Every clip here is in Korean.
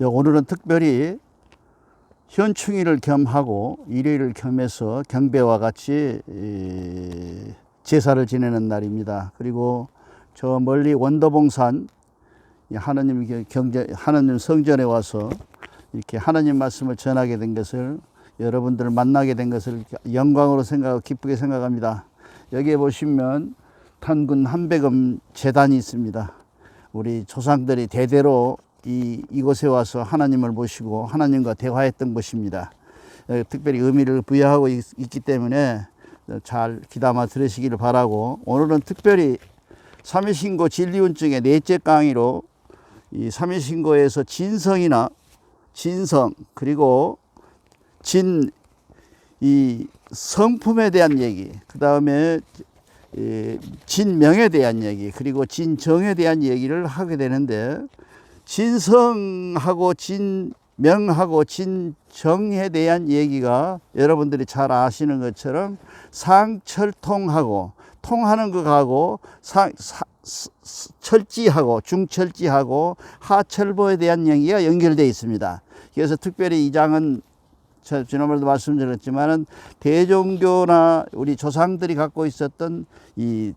예, 오늘은 특별히 현충일을 겸하고 일요일을 겸해서 경배와 같이 이, 제사를 지내는 날입니다. 그리고 저 멀리 원더봉산 이 하나님 겨- 경제 하나님 성전에 와서 이렇게 하나님 말씀을 전하게 된 것을 여러분들을 만나게 된 것을 영광으로 생각하고 기쁘게 생각합니다. 여기에 보시면 탄군 한백음 재단이 있습니다. 우리 조상들이 대대로 이, 이곳에 와서 하나님을 모시고 하나님과 대화했던 곳입니다. 에, 특별히 의미를 부여하고 있, 있기 때문에 잘 귀담아 들으시기를 바라고 오늘은 특별히 삼위신고 진리훈증의 넷째 강의로 이 삼위신고에서 진성이나 진성 그리고 진 이 성품에 대한 얘기 그 다음에 이 진명에 대한 얘기 그리고 진정에 대한 얘기를 하게 되는데 진성하고 진명하고 진정에 대한 얘기가 여러분들이 잘 아시는 것처럼 상철통하고 통하는 것하고 상, 사, 철지하고 중철지하고 하철보에 대한 얘기가 연결되어 있습니다. 그래서 특별히 이 장은 저 지난번에도 말씀드렸지만은 대종교나 우리 조상들이 갖고 있었던 이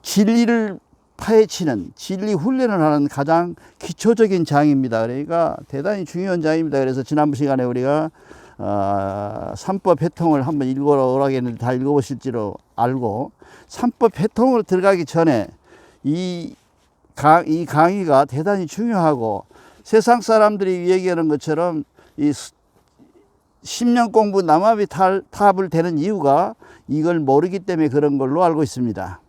진리를 파헤치는 진리 훈련을 하는 가장 기초적인 장입니다. 그러니까 대단히 중요한 장입니다. 그래서 지난번 시간에 우리가 어, 삼법 회통을 한번 읽어오라겠는데 다 읽어보실지로 알고 삼법 회통을 들어가기 전에 이, 강, 이 강의가 대단히 중요하고 세상 사람들이 얘기하는 것처럼 이 10년 공부 탈, 탑을 되는 이유가 이걸 모르기 때문에 그런 걸로 알고 있습니다.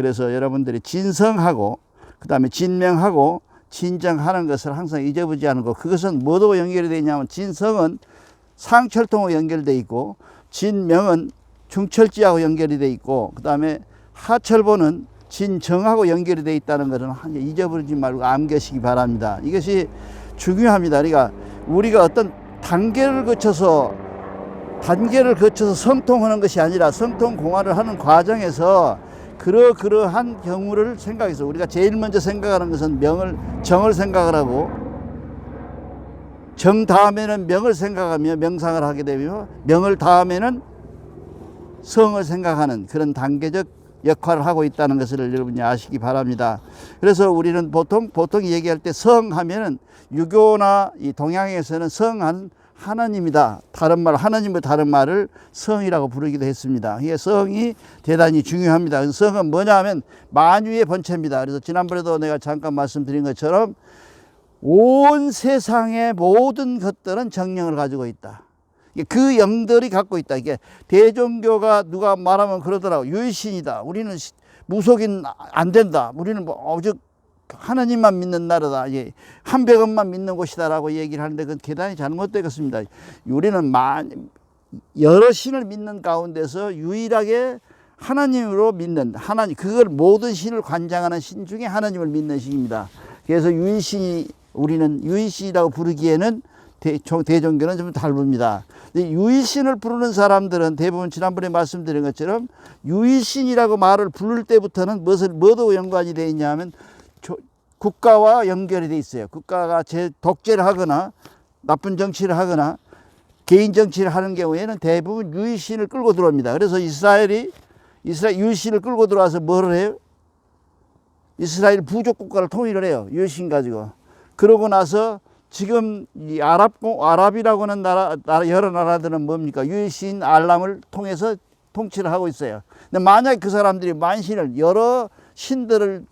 그래서 여러분들이 진성하고 그 다음에 진명하고 진정하는 것을 항상 잊어보지 않은 것. 그것은 뭐도 연결이 되냐면 진성은 상철통하고 연결돼 있고 진명은 중철지하고 연결이 돼 있고 그 다음에 하철보는 진정하고 연결이 돼 있다는 것은 한- 잊어버리지 말고 암기하시기 바랍니다. 이것이 중요합니다. 그러니까 우리가 어떤 단계를 거쳐서 단계를 거쳐서 성통하는 것이 아니라 성통 공화를 하는 과정에서 그러 그러한 경우를 생각해서 우리가 제일 먼저 생각하는 것은 명을 정을 생각을 하고 정 다음에는 명을 생각하며 명상을 하게 되며 명을 다음에는 성을 생각하는 그런 단계적 역할을 하고 있다는 것을 여러분이 아시기 바랍니다. 그래서 우리는 보통 보통 얘기할 때 성 하면은 유교나 이 동양에서는 성한 하나님이다. 다른 말 하나님의 다른 말을 성이라고 부르기도 했습니다. 이게 성이 대단히 중요합니다. 성은 뭐냐 하면 만유의 본체입니다. 그래서 지난번에도 내가 잠깐 말씀드린 것처럼 온 세상의 모든 것들은 정령을 가지고 있다. 그 영들이 갖고 있다. 이게 대종교가 누가 말하면 그러더라고. 유일신이다. 우리는 시- 무속인 안 된다. 우리는 뭐 오직 하나님만 믿는 나라다. 이게 한백원만 믿는 곳이다라고 얘기를 하는데 그건 대단히 잘못되겠습니다. 우리는 만 여러 신을 믿는 가운데서 유일하게 하나님으로 믿는 하나님 그걸 모든 신을 관장하는 신 중에 하나님을 믿는 신입니다. 그래서 유일신이 우리는 유일신이라고 부르기에는 대, 종- 대종교는 좀 다릅니다. 유일신을 부르는 사람들은 대부분 지난번에 말씀드린 것처럼 유일신이라고 말을 부를 때부터는 무엇을 뭐도 연관이 되어 있냐면 조- 국가와 연결이 돼 있어요. 국가가 제 독재를 하거나 나쁜 정치를 하거나 개인 정치를 하는 경우에는 대부분 유일신을 끌고 들어옵니다. 그래서 이스라엘이 이스라엘 유일신을 끌고 들어와서 뭐를 해요? 이스라엘 부족 국가를 통일을 해요. 유일신 가지고. 그러고 나서 지금 이 아랍 아랍이라고 하는 나라, 나라 여러 나라들은 뭡니까? 유일신 알람을 통해서 통치를 하고 있어요. 근데 만약 그 사람들이 만신을 여러 신들을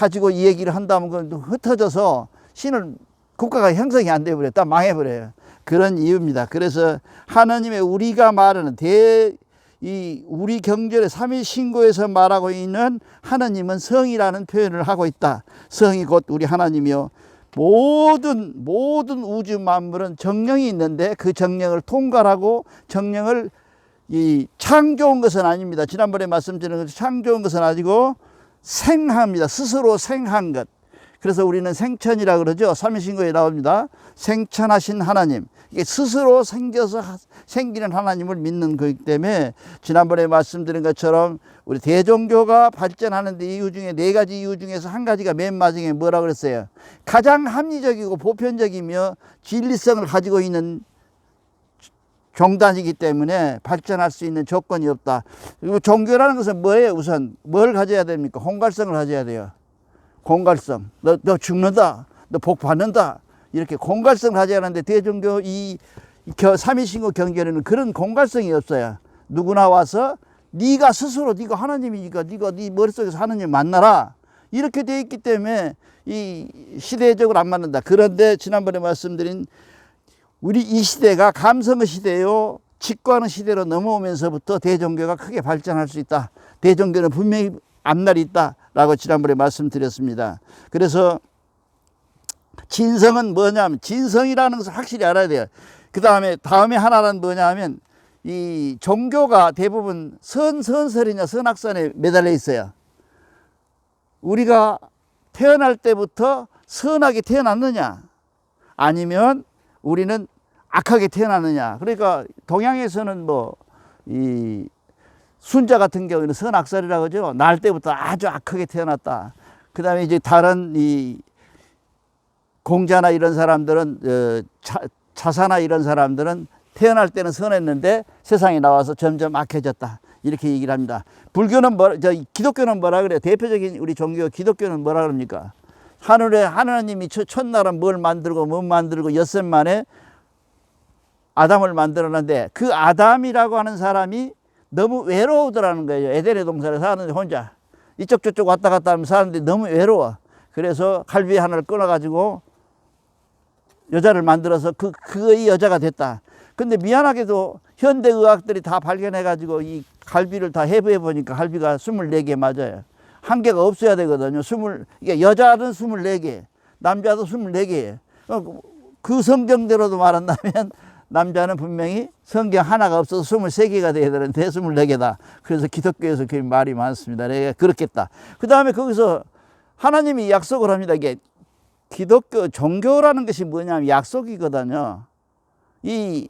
가지고 이 얘기를 한다면 그건 흩어져서 신을 국가가 형성이 안 돼버려요. 다 망해버려요. 그런 이유입니다. 그래서 하나님의 우리가 말하는 대, 이 우리 경전의 삼위 신고에서 말하고 있는 하나님은 성이라는 표현을 하고 있다. 성이 곧 우리 하나님이요. 모든 모든 우주 만물은 정령이 있는데 그 정령을 통괄하고 정령을 이 창조한 것은 아닙니다. 지난번에 말씀드린 것처럼 창조한 것은 아니고 생합니다. 스스로 생한 것. 그래서 우리는 생천이라 그러죠. 삼위신고에 나옵니다. 생천하신 하나님. 이게 스스로 생겨서 하- 생기는 하나님을 믿는 거기 때문에 지난번에 말씀드린 것처럼 우리 대종교가 발전하는 데 이유 중에 네 가지 이유 중에서 한 가지가 맨 마지막에 뭐라 그랬어요? 가장 합리적이고 보편적이며 진리성을 가지고 있는 종단이기 때문에 발전할 수 있는 조건이 없다. 그리고 종교라는 것은 뭐예요? 우선 뭘 가져야 됩니까? 공갈성을 가져야 돼요. 공갈성. 너, 너 죽는다. 너 복 받는다. 이렇게 공갈성을 가져야 하는데 대종교 이 겨- 삼위신고 경계에는 그런 공갈성이 없어요. 누구나 와서 네가 스스로 네가 하나님이니까 네가 네 머릿속에서 하나님 만나라. 이렇게 돼 있기 때문에 이 시대적으로 안 맞는다. 그런데 지난번에 말씀드린 우리 이 시대가 감성의 시대요. 직관의 시대로 넘어오면서부터 대종교가 크게 발전할 수 있다. 대종교는 분명히 앞날이 있다 라고 지난번에 말씀드렸습니다. 그래서 진성은 뭐냐면 진성이라는 것을 확실히 알아야 돼요. 그 다음에 다음에 하나는 뭐냐면 이 종교가 대부분 선선설이냐 선악선에 매달려 있어요. 우리가 태어날 때부터 선하게 태어났느냐 아니면 우리는 악하게 태어났느냐. 그러니까 동양에서는 뭐 이 순자 같은 경우는 선악설이라고 하죠. 날 때부터 아주 악하게 태어났다. 그 다음에 이제 다른 이 공자나 이런 사람들은 어, 차, 차사나 이런 사람들은 태어날 때는 선했는데 세상에 나와서 점점 악해졌다. 이렇게 얘기를 합니다. 불교는 뭐, 저 기독교는 뭐라 그래요? 대표적인 우리 종교 기독교는 뭐라 그럽니까? 하늘에 하나님이 첫- 첫날은 뭘 만들고 뭘 만들고 엿새 만에 아담을 만들었는데 그 아담이라고 하는 사람이 너무 외로우더라는 거예요. 에덴의 동산에 사는데 혼자 이쪽 저쪽 왔다 갔다 하면 사는데 너무 외로워. 그래서 갈비 하나를 끊어가지고 여자를 만들어서 그 그의 여자가 됐다. 근데 미안하게도 현대 의학들이 다 발견해가지고 이 갈비를 다 해부해 보니까 갈비가 24개 맞아요. 한 개가 없어야 되거든요. 스물 이게 여자는 24개, 남자도 24개예요. 그 성경대로도 말한다면 남자는 분명히 성경 하나가 없어서 23개가 돼야 되는데 24개다. 그래서 기독교에서 그 말이 많습니다. 내가 그렇겠다. 그 다음에 거기서 하나님이 약속을 합니다. 이게 기독교 종교라는 것이 뭐냐면 약속이거든요. 이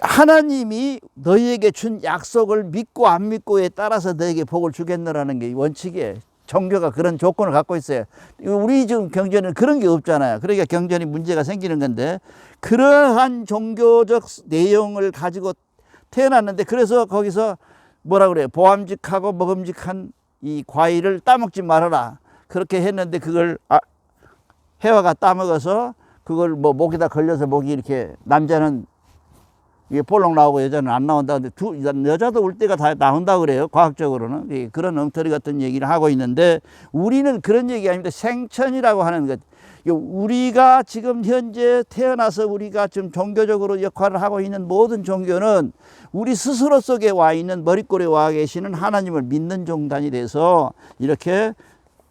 하나님이 너희에게 준 약속을 믿고 안 믿고에 따라서 너에게 복을 주겠노라는 게 원칙이에요. 종교가 그런 조건을 갖고 있어요. 우리 지금 경전은 그런 게 없잖아요. 그러니까 경전이 문제가 생기는 건데 그러한 종교적 내용을 가지고 태어났는데 그래서 거기서 뭐라 그래요? 보암직하고 먹음직한 이 과일을 따먹지 말아라. 그렇게 했는데 그걸 아, 해와가 따먹어서 그걸 뭐 목에다 걸려서 목이 이렇게 남자는 이게 볼록 나오고 여자는 안 나온다. 근데 두, 여자도 울 때가 다 나온다 그래요. 과학적으로는. 예, 그런 엉터리 같은 얘기를 하고 있는데 우리는 그런 얘기 아닙니다. 생천이라고 하는 것. 우리가 지금 현재 태어나서 우리가 지금 종교적으로 역할을 하고 있는 모든 종교는 우리 스스로 속에 와 있는 머릿골에 와 계시는 하나님을 믿는 종단이 돼서 이렇게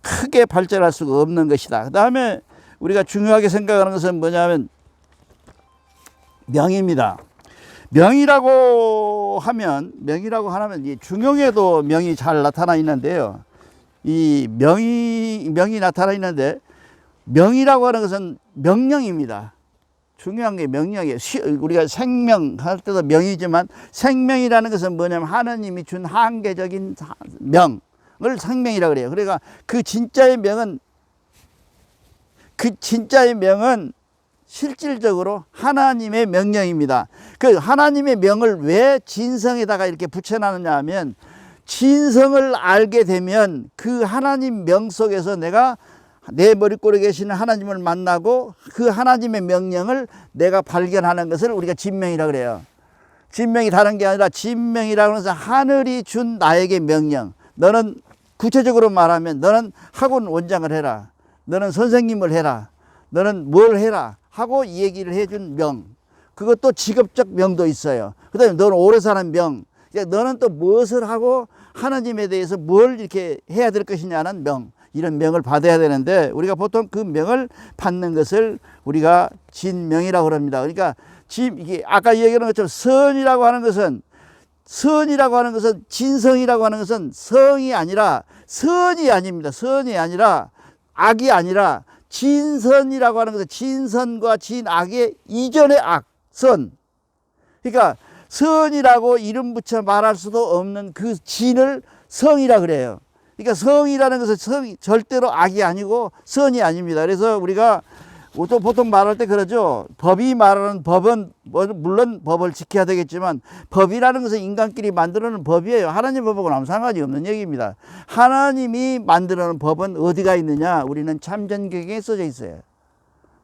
크게 발전할 수가 없는 것이다. 그 다음에 우리가 중요하게 생각하는 것은 뭐냐면 명입니다. 명이라고 하면 명이라고 하면 이 중용에도 명이 잘 나타나 있는데요. 이 명이 명이 나타나 있는데 명이라고 하는 것은 명령입니다. 중요한 게 명령이에요. 시- 우리가 생명 할 때도 명이지만 생명이라는 것은 뭐냐면 하나님이 준 한계적인 사- 명을 생명이라 그래요. 그러니까 그 진짜의 명은 그 진짜의 명은 실질적으로 하나님의 명령입니다. 그 하나님의 명을 왜 진성에다가 이렇게 붙여놨느냐 하면 진성을 알게 되면 그 하나님 명 속에서 내가 내 머릿골에 계시는 하나님을 만나고 그 하나님의 명령을 내가 발견하는 것을 우리가 진명이라 그래요. 진명이 다른 게 아니라 진명이라고 해서 하늘이 준 나에게 명령. 너는 구체적으로 말하면 너는 학원 원장을 해라. 너는 선생님을 해라. 너는 뭘 해라. 하고 이 얘기를 해준 명. 그것도 직업적 명도 있어요. 그 다음에 너는 오래 사는 명. 그러니까 너는 또 무엇을 하고 하나님에 대해서 뭘 이렇게 해야 될 것이냐는 명. 이런 명을 받아야 되는데 우리가 보통 그 명을 받는 것을 우리가 진명이라고 합니다. 그러니까 진 이게 아까 얘기한 것처럼 선이라고 하는 것은 선이라고 하는 것은 진성이라고 하는 것은 성이 아니라 선이 아닙니다. 선이 아니라 악이 아니라 진선이라고 하는 것은 진선과 진악의 이전의 악, 선. 그러니까 선이라고 이름 붙여 말할 수도 없는 그 진을 성이라 그래요. 그러니까 성이라는 것은 성이 절대로 악이 아니고 선이 아닙니다. 그래서 우리가 또 보통 말할 때 그러죠. 법이 말하는 법은 뭐 물론 법을 지켜야 되겠지만 법이라는 것은 인간끼리 만들어놓은 법이에요. 하나님 법하고는 아무 상관이 없는 얘기입니다. 하나님이 만들어놓은 법은 어디가 있느냐? 우리는 참전경에 써져 있어요.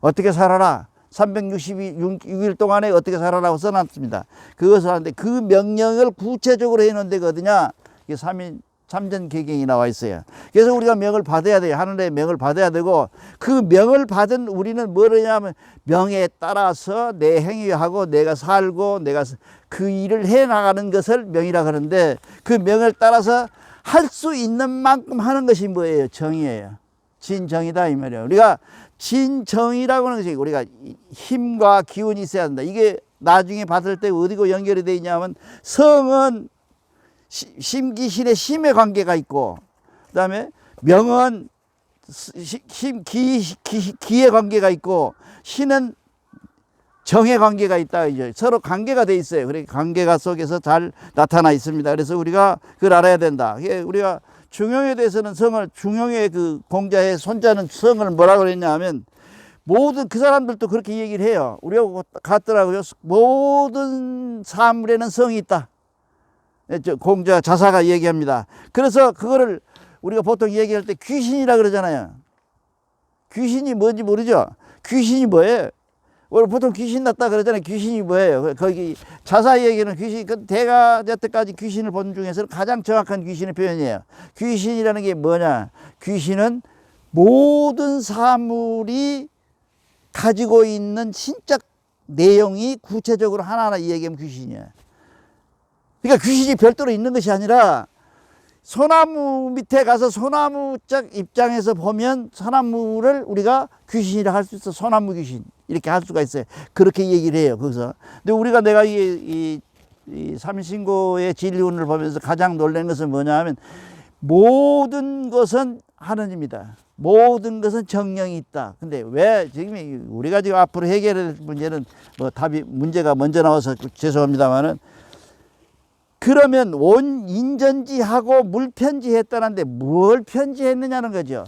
어떻게 살아라. 366일 동안에 어떻게 살아라고 써놨습니다. 그것을 하는데 그 명령을 구체적으로 해놓은 어디냐? 이게 3인 참전 계경이 나와 있어요. 그래서 우리가 명을 받아야 돼요. 하늘의 명을 받아야 되고 그 명을 받은 우리는 뭐냐면 명에 따라서 내 행위하고 내가 살고 내가 그 일을 해 나가는 것을 명이라 그러는데 그 명을 따라서 할 수 있는 만큼 하는 것이 뭐예요? 정의예요. 진정이다 이 말이에요. 우리가 진정이라고 하는 것이 우리가 힘과 기운이 있어야 한다. 이게 나중에 받을 때 어디고 연결이 되어 있냐면 성은 시- 심기신의 심의 관계가 있고 그 다음에 명은 시- 힘, 기, 기, 기의 관계가 있고 신은 정의 관계가 있다 이제 서로 관계가 돼 있어요. 그래 관계가 속에서 잘 나타나 있습니다. 그래서 우리가 그걸 알아야 된다. 이게 우리가 중용에 대해서는 성을 중용의 그 공자의 손자는 성을 뭐라고 그랬냐 하면 모든 그 사람들도 그렇게 얘기를 해요. 우리하고 같더라고요. 모든 사물에는 성이 있다. 예, 저 공자 자사가 얘기합니다. 그래서 그거를 우리가 보통 얘기할 때 귀신이라 그러잖아요. 귀신이 뭔지 모르죠? 귀신이 뭐예요? 우리 보통 귀신 났다 그러잖아요. 귀신이 뭐예요? 그- 거기 자사 얘기는 귀신, 그 대가 여태까지 귀신을 본 중에서 가장 정확한 귀신의 표현이에요. 귀신이라는 게 뭐냐? 귀신은 모든 사물이 가지고 있는 신적 내용이 구체적으로 하나하나 이야기하면 귀신이야. 그러니까 귀신이 별도로 있는 것이 아니라 소나무 밑에 가서 소나무 쪽 입장에서 보면 소나무를 우리가 귀신이라 할 수 있어. 소나무 귀신. 이렇게 할 수가 있어요. 그렇게 얘기를 해요. 거기서. 근데 우리가 내가 이, 이, 이 삼신고의 진리운을 보면서 가장 놀란 것은 뭐냐 하면 모든 것은 하느님이다. 모든 것은 정령이 있다. 근데 왜 지금 이 우리가 지금 앞으로 해결할 문제는 뭐 답이 문제가 먼저 나와서 죄송합니다만은 그러면 원 인전지하고 물 편지 했다는데 뭘 편지했느냐는 거죠.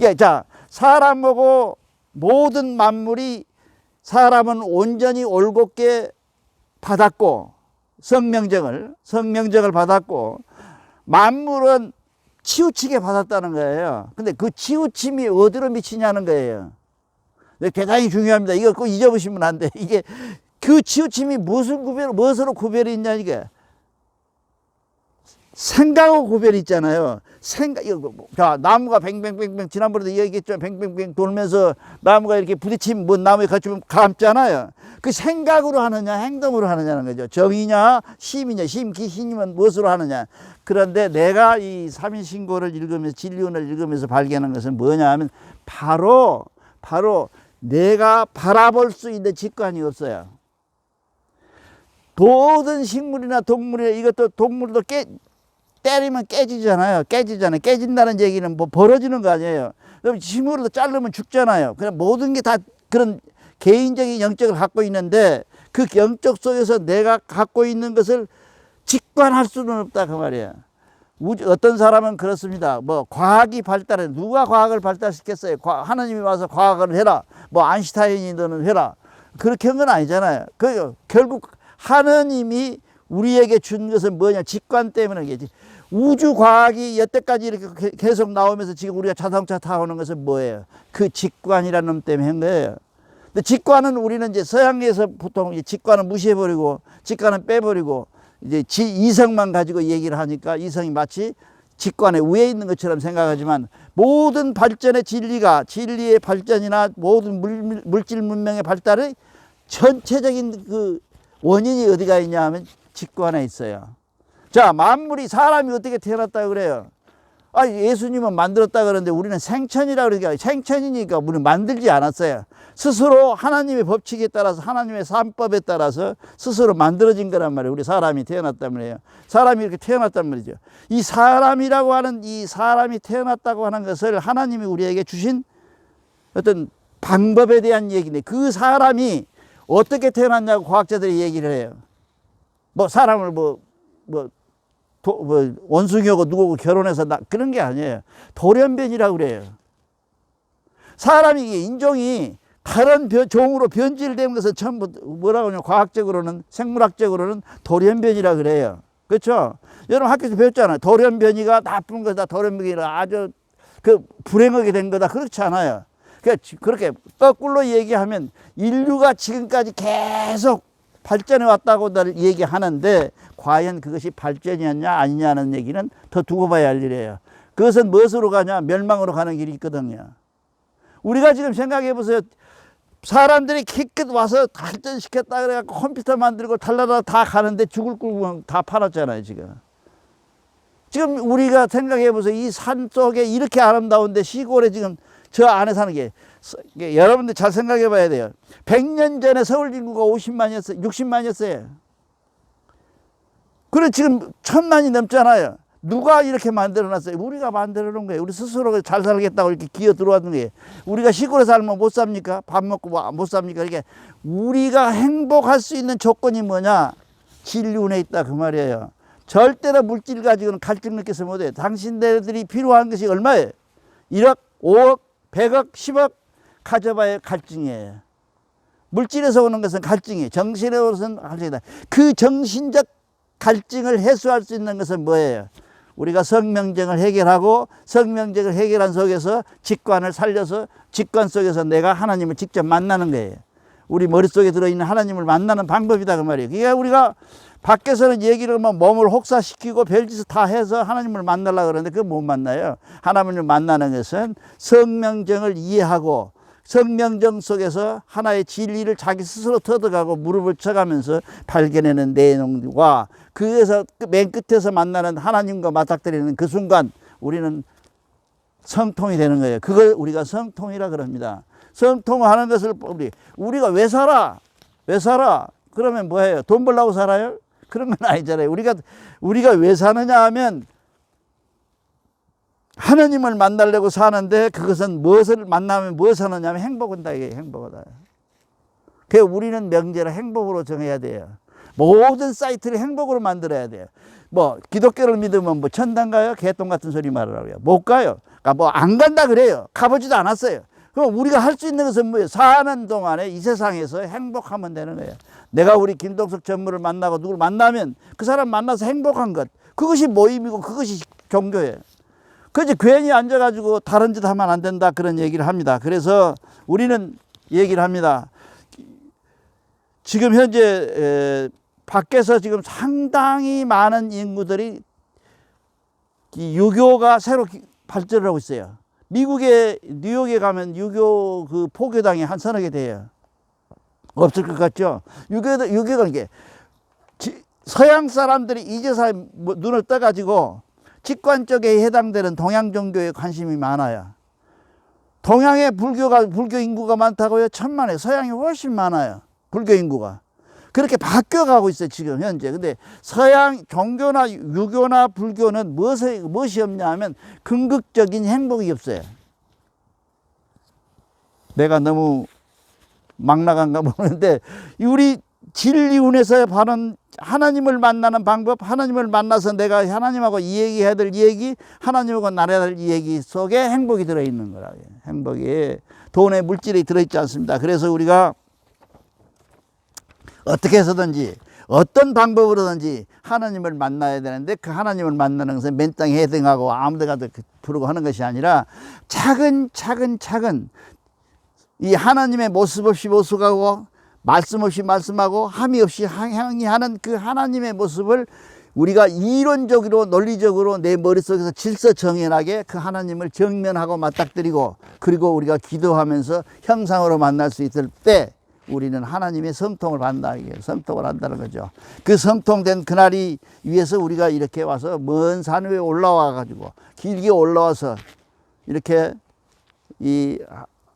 예, 자 사람하고 모든 만물이 사람은 온전히 올곧게 받았고 성명정을 성명정을 받았고 만물은 치우치게 받았다는 거예요. 근데 그 치우침이 어디로 미치냐는 거예요. 네, 대단히 중요합니다. 이거 꼭 잊어보시면 안 돼. 이게 그 치우침이 무슨 구별, 무엇으로 구별이 있냐, 이게. 생각하고 구별이 있잖아요. 생각, 이거, 뭐, 자, 나무가 뱅뱅뱅뱅, 지난번에도 얘기했죠. 뱅뱅뱅 돌면서 나무가 이렇게 부딪히면 뭐 나무에 갇히면 감잖아요. 그 생각으로 하느냐, 행동으로 하느냐는 거죠. 정이냐, 심이냐, 심, 기, 신이면 무엇으로 하느냐. 그런데 내가 이 삼인신고를 읽으면서, 진리운을 읽으면서 발견한 것은 뭐냐 하면 바로, 바로 내가 바라볼 수 있는 직관이 없어요. 모든 식물이나 동물이나 이것도 동물도 깨 때리면 깨지잖아요. 깨지잖아요. 깨진다는 얘기는 뭐 벌어지는 거 아니에요. 그럼 식물도 자르면 죽잖아요. 그냥 모든 게 다 그런 개인적인 영적을 갖고 있는데 그 영적 속에서 내가 갖고 있는 것을 직관할 수는 없다 그 말이에요. 우주, 어떤 사람은 그렇습니다. 뭐 과학이 발달해 누가 과학을 발달시켰어요? 과, 하나님이 와서 과학을 해라. 뭐 아인슈타인이든 해라. 그렇게 한 건 아니잖아요. 그 결국 하나님이 우리에게 준 것은 뭐냐? 직관 때문에 겠지. 우주 과학이 여태까지 이렇게 게- 계속 나오면서 지금 우리가 자동차 타오는 것은 뭐예요? 그 직관이라는 놈 때문에 한 거예요. 근데 직관은 우리는 이제 서양에서 보통 직관은 무시해버리고 직관은 빼버리고 이제 지 이성만 가지고 얘기를 하니까 이성이 마치 직관의 위에 있는 것처럼 생각하지만 모든 발전의 진리가 진리의 발전이나 모든 물, 물질 문명의 발달의 전체적인 그 원인이 어디가 있냐 하면 직관에 있어요. 자, 만물이 사람이 어떻게 태어났다고 그래요? 아, 예수님은 만들었다 그러는데 우리는 생천이라 그러니까 생천이니까 우리는 만들지 않았어요. 스스로 하나님의 법칙에 따라서 하나님의 삼법에 따라서 스스로 만들어진 거란 말이에요. 우리 사람이 태어났단 말이에요. 사람이 이렇게 태어났단 말이죠. 이 사람이라고 하는 이 사람이 태어났다고 하는 것을 하나님이 우리에게 주신 어떤 방법에 대한 얘기인데 그 사람이 어떻게 태어났냐고 과학자들이 얘기를 해요. 뭐 사람을 뭐, 뭐, 도, 뭐 원숭이하고 누구고 결혼해서 나, 그런 게 아니에요. 돌연변이라고 그래요. 사람이 인종이 다른 변- 종으로 변질되는 것은 전부 뭐라고 하냐 과학적으로는 생물학적으로는 돌연변이라 그래요. 그렇죠? 여러분 학교에서 배웠잖아요. 돌연변이가 나쁜 거다. 돌연변이가 아주 그 불행하게 된 거다. 그렇지 않아요. 그러니까 지- 그렇게 거꾸로 얘기하면 인류가 지금까지 계속 발전해 왔다고 늘 얘기하는데 과연 그것이 발전이었냐 아니냐는 얘기는 더 두고 봐야 할 일이에요. 그것은 무엇으로 가냐? 멸망으로 가는 길이 있거든요. 우리가 지금 생각해 보세요. 사람들이 기껏 와서 발전시켰다 그래갖고 컴퓨터 만들고 달라라 다 가는데 죽을 꿀다 팔았잖아요, 지금. 지금 우리가 생각해 보세요. 이 산 속에 이렇게 아름다운데 시골에 지금 저 안에 사는 게, 서- 이게 여러분들 잘 생각해 봐야 돼요. 100년 전에 서울 인구가 50만이었어요. 60만이었어요. 그래 지금 천만이 넘잖아요. 누가 이렇게 만들어 놨어요? 우리가 만들어 놓은 거예요. 우리 스스로 잘 살겠다고 이렇게 기어 들어왔는 거예요. 우리가 시골에 살면 못 삽니까? 밥 먹고 뭐못 삽니까? 이렇게 우리가 행복할 수 있는 조건이 뭐냐? 진리운에 있다 그 말이에요. 절대로 물질 가지고는 갈증 느껴서 못해요. 당신들이 필요한 것이 얼마예요? 1억, 5억, 100억, 10억 가져봐야 갈증이에요. 물질에서 오는 것은 갈증이에요. 정신에서는 갈증이다. 그 정신적 갈증을 해소할 수 있는 것은 뭐예요? 우리가 성명쟁을 해결하고 성명쟁을 해결한 속에서 직관을 살려서 직관 속에서 내가 하나님을 직접 만나는 거예요. 우리 머릿속에 들어있는 하나님을 만나는 방법이다 그 말이에요. 그게 우리가 밖에서는 얘기를 하면 몸을 혹사시키고 별짓을 다 해서 하나님을 만나려고 그러는데 그거 못 만나요. 하나님을 만나는 것은 성명쟁을 이해하고 성명정 속에서 하나의 진리를 자기 스스로 터득하고 무릎을 쳐가면서 발견하는 내용과 그에서 그맨 끝에서 만나는 하나님과 맞닥뜨리는 그 순간 우리는 성통이 되는 거예요. 그걸 우리가 성통이라 그럽니다. 성통하는 것을 우리 우리가 왜 살아? 왜 살아? 그러면 뭐예요? 돈 벌려고 살아요? 그런 건 아니잖아요. 우리가 우리가 왜 사느냐 하면 하나님을 만나려고 사는데 그것은 무엇을 만나면 무엇을 하느냐면 행복은다 이게 행복하다. 그 우리는 명제를 행복으로 정해야 돼요. 모든 사이트를 행복으로 만들어야 돼요. 뭐 기독교를 믿으면 뭐 천당 가요? 개똥 같은 소리 말하라고요. 못 가요. 그러니까 뭐 안 간다 그래요. 가보지도 않았어요. 그럼 우리가 할 수 있는 것은 뭐예요? 사는 동안에 이 세상에서 행복하면 되는 거예요. 내가 우리 김동석 전무를 만나고 누구를 만나면 그 사람 만나서 행복한 것. 그것이 모임이고 그것이 종교예요. 그지 괜히 앉아가지고 다른 짓 하면 안 된다 그런 얘기를 합니다. 그래서 우리는 얘기를 합니다. 지금 현재 에, 밖에서 지금 상당히 많은 인구들이 이 유교가 새로 기- 발전을 하고 있어요. 미국의 뉴욕에 가면 유교 그 포교당이 한 서너 개 돼요. 없을 것 같죠? 유교 유교가 이게 지- 서양 사람들이 이제서 뭐 눈을 떠가지고 직관 쪽에 해당되는 동양 종교에 관심이 많아요. 동양의 불교가 불교 인구가 많다고요? 천만에 서양이 훨씬 많아요. 불교 인구가. 그렇게 바뀌어가고 있어요, 지금 현재. 근데 서양 종교나 유교나 불교는 무엇이, 무엇이 없냐 하면 궁극적인 행복이 없어요. 내가 너무 막 나간가 모르는데, 우리 진리운에서 바른 하나님을 만나는 방법, 하나님을 만나서 내가 하나님하고 이 얘기 해야 될 얘기, 하나님하고 나눠야 될 얘기 속에 행복이 들어있는 거라. 행복이. 돈에 물질이 들어있지 않습니다. 그래서 우리가 어떻게 해서든지 어떤 방법으로든지 하나님을 만나야 되는데 그 하나님을 만나는 것은 맨 땅에 해등하고 아무 데 가도 부르고 하는 것이 아니라 차근 차근 차근 이 하나님의 모습 없이 모습하고 말씀 없이 말씀하고 함이 없이 항의하는 그 하나님의 모습을 우리가 이론적으로 논리적으로 내 머릿속에서 질서 정연하게 그 하나님을 정면하고 맞닥뜨리고 그리고 우리가 기도하면서 형상으로 만날 수 있을 때 우리는 하나님의 성통을 받는다 이게 성통을 한다는 거죠. 그 성통된 그날이 위해서 우리가 이렇게 와서 먼 산 위에 올라와 가지고 길게 올라와서 이렇게 이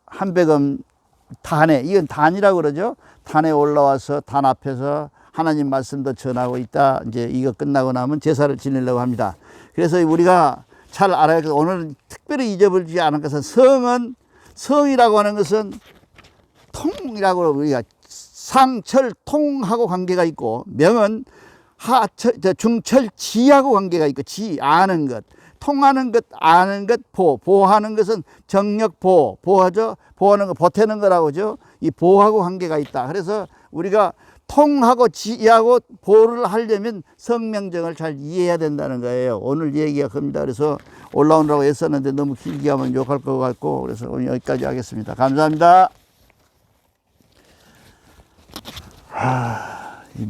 한백음 단에 이건 단이라고 그러죠. 단에 올라와서 단 앞에서 하나님 말씀도 전하고 있다. 이제 이거 끝나고 나면 제사를 지내려고 합니다. 그래서 우리가 잘 알아야 돼. 오늘 특별히 잊어버리지 않은 것은 성은 성이라고 하는 것은 통이라고 우리가 상철 통하고 관계가 있고 명은 하철 저 중철 지하고 관계가 있고 지 아는 것 통하는 것 아는 것 보 보하는 것은 정력 보 보하죠? 보하는 거 보태는 거라고죠? 이 보하고 관계가 있다. 그래서 우리가 통하고 지하고 보를 하려면 성명정을 잘 이해해야 된다는 거예요. 오늘 얘기가 큽니다. 그래서 올라오느라고 애썼는데 너무 길게 하면 욕할 것 같고 그래서 오늘 여기까지 하겠습니다. 감사합니다 하, 이